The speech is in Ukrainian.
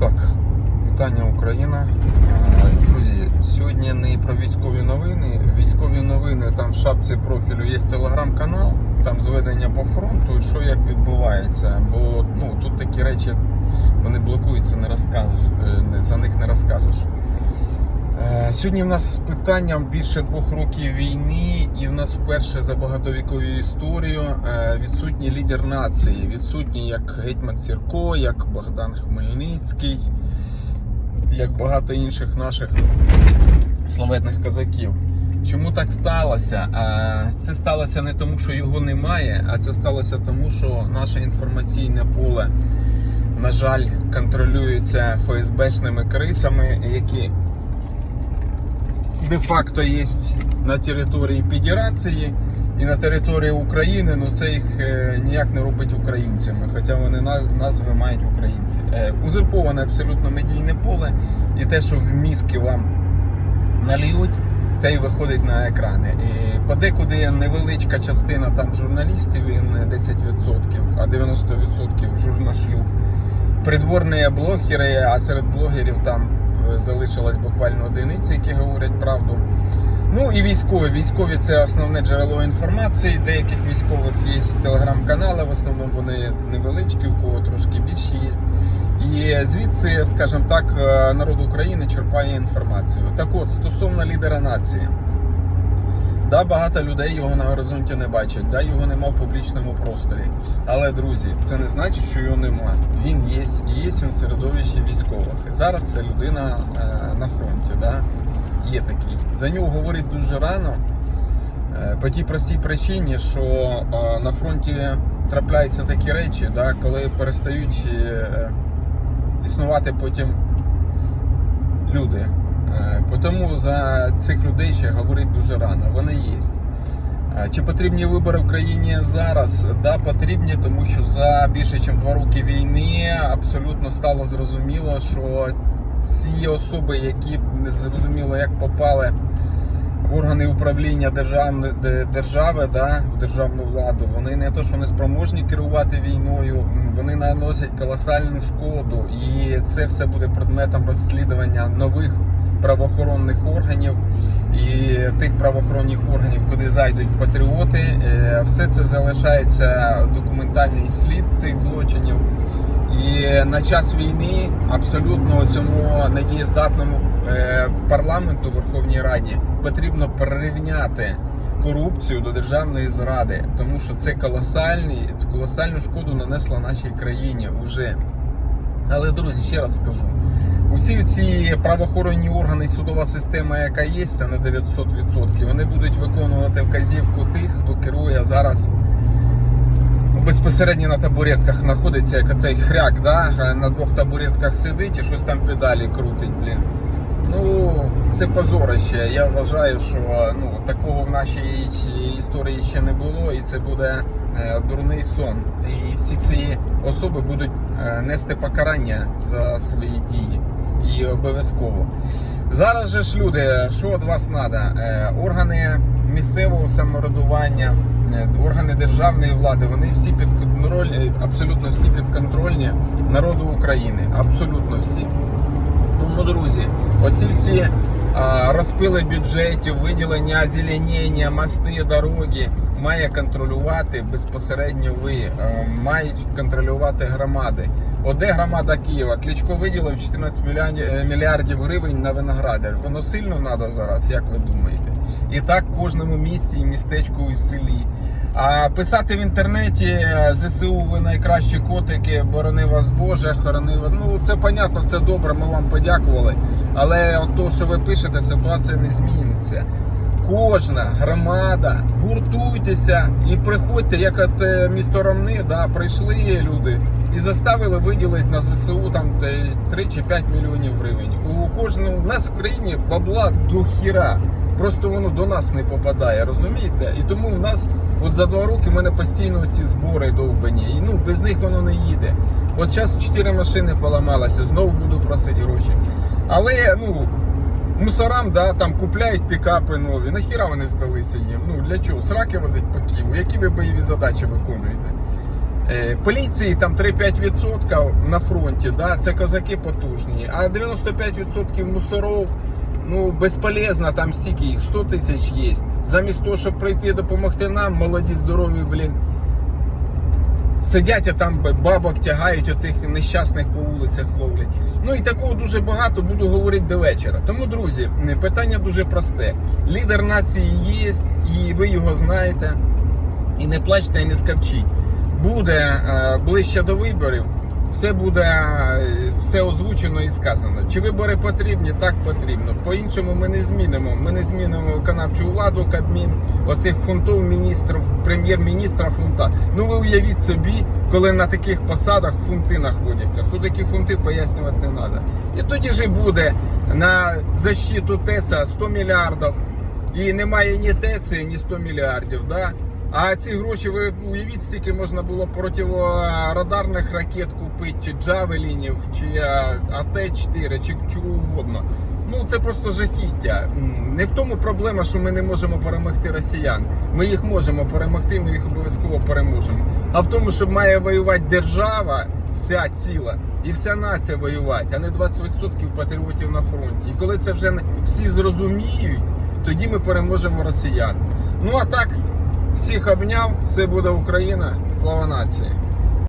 Так, вітання Україна. Друзі, сьогодні не про військові новини. Військові новини там в шапці профілю є телеграм-канал, там зведення по фронту, що як відбувається. Бо ну, тут такі речі вони блокуються, не розкажеш, е, за них не розкажеш. Е, Сьогодні в нас з питанням більше двох років війни, і в нас вперше за багатовікову історію е, відсутній лідер нації, відсутній як Гетьман Сірко, як Богдан Хмельницький, як багато інших наших славетних козаків. Чому так сталося? Е, Це сталося не тому, що його немає, а це сталося тому, що наше інформаційне поле, на жаль, контролюється ФСБшними крисами, які де-факто є на території Федерації і на території України, ну це їх е, ніяк не робить українцями, хоча вони на- назви мають українці. Е, Узурповане абсолютно медійне поле, і те, що в мізки вам нальють, те й виходить на екрани. І подекуди невеличка частина там журналістів, він 10%, а 90% журнашлюг. Придворні блогери, а серед блогерів там залишилось буквально одиниці, які говорять правду. Ну і військові. Військові це основне джерело інформації. Деяких військових є телеграм-канали, в основному вони невеличкі, у кого трошки більше є. І звідси, скажімо так, е, народ України черпає інформацію. Так от, стосовно лідера нації. Да, багато людей його на горизонті не бачать, да, його нема в публічному просторі. Але, друзі, це не значить, що його нема. Він є, є він в середовищі військових. І зараз це людина е, на фронті, да, є такий. За нього говорить дуже рано, е, по тій простій причині, що е, на фронті трапляються такі речі, да, коли перестають е, існувати потім люди. Е, Тому за цих людей ще говорить дуже рано. Вони є. Е, Чи потрібні вибори в країні зараз? Да, потрібні, тому що за більше ніж два роки війни абсолютно стало зрозуміло, що ці особи, які не зрозуміло, як попали в органи управління держави, да, в державну владу, вони не то, що не спроможні керувати війною, вони наносять колосальну шкоду, і це все буде предметом розслідування нових правоохоронних органів і тих правоохоронних органів, куди зайдуть патріоти. Е, Все це залишається документальний слід цих злочинів. І на час війни абсолютно цьому недієздатному е, парламенту Верховній Раді потрібно прирівняти корупцію до державної зради, тому що це колосальний, колосальну шкоду нанесло нашій країні вже. Але друзі, ще раз скажу. Усі ці правоохоронні органи і судова система, яка є, це на 900%, вони будуть виконувати вказівку тих, хто керує зараз безпосередньо на табуретках знаходиться, як оцей хряк, да? на двох табуретках сидить і щось там педалі крутить, блін. Ну, це позорище. Я вважаю, що ну, такого в нашій історії ще не було, і це буде е, дурний сон. І всі ці особи будуть е, нести покарання за свої дії. І обов'язково. Зараз же ж люди, що від вас треба? Органи місцевого самоврядування, е, органи державної влади, вони всі під контроль, е, абсолютно всі підконтрольні народу України. Абсолютно всі. Тому, друзі, оці всі розпили бюджетів, виділення зеленіння, мости, дороги має контролювати безпосередньо ви, мають контролювати громади. Оде громада Києва? Кличко виділив 14 мільярдів, е, мільярдів гривень на виноградар. Воно сильно треба зараз, як ви думаєте? І так кожному місті, і містечку, і в селі. А писати в інтернеті е, ЗСУ ви найкращі котики, борони вас Боже, хорони вас. Ну це понятно, це добре. Ми вам подякували. Але от то, що ви пишете, ситуація не зміниться. Кожна громада, гуртуйтеся і приходьте, як от е, місто Ромни, да, прийшли люди і заставили виділити на ЗСУ там де 3 чи 5 мільйонів гривень. У кожного у нас в країні бабла до хіра. Просто воно до нас не попадає, розумієте? І тому в нас от за два роки в мене постійно ці збори довбані. І ну без них воно не їде. От час 4 машини поламалося, знову буду просити гроші. Але ну мусорам да, там купляють пікапи нові. Нахіра вони здалися їм? Ну для чого? Сраки возить по Києву. Які ви бойові задачі виконуєте? Е, Поліції там 3-5% на фронті, да, це козаки потужні, а 95% мусоров, ну, безполезно, там стільки їх, 100 тисяч є. Замість того, щоб прийти допомогти нам, молоді, здорові, блін, сидять, а там бабок тягають оцих нещасних по вулицях ловлять. Ну і такого дуже багато буду говорити до вечора. Тому, друзі, питання дуже просте. Лідер нації є, і ви його знаєте. І не плачте, і не скавчіть. Буде е, ближче до виборів. Все буде все озвучено і сказано. Чи вибори потрібні? Так потрібно. По-іншому ми не змінимо. Ми не змінимо виконавчу владу, Кабмін, оцих фунтов міністрів, прем'єр-міністра фунта. Ну ви уявіть собі, коли на таких посадах фунти знаходяться. Хто такі фунти пояснювати не треба. І тоді ж буде на защиту ТЕЦа 100 мільярдів. І немає ні ТЕЦи, ні 100 мільярдів. Да? А ці гроші ви уявіть, скільки можна було противорадарних ракет купити, чи джавелінів, чи е, АТ-4, чи чого угодно. Ну це просто жахіття. Не в тому проблема, що ми не можемо перемогти росіян. Ми їх можемо перемогти, ми їх обов'язково переможемо. А в тому, що має воювати держава, вся ціла, і вся нація воювати, а не 20% патріотів на фронті. І коли це вже всі зрозуміють, тоді ми переможемо росіян. Ну а так. Всіх обняв, все буде Україна, слава нації.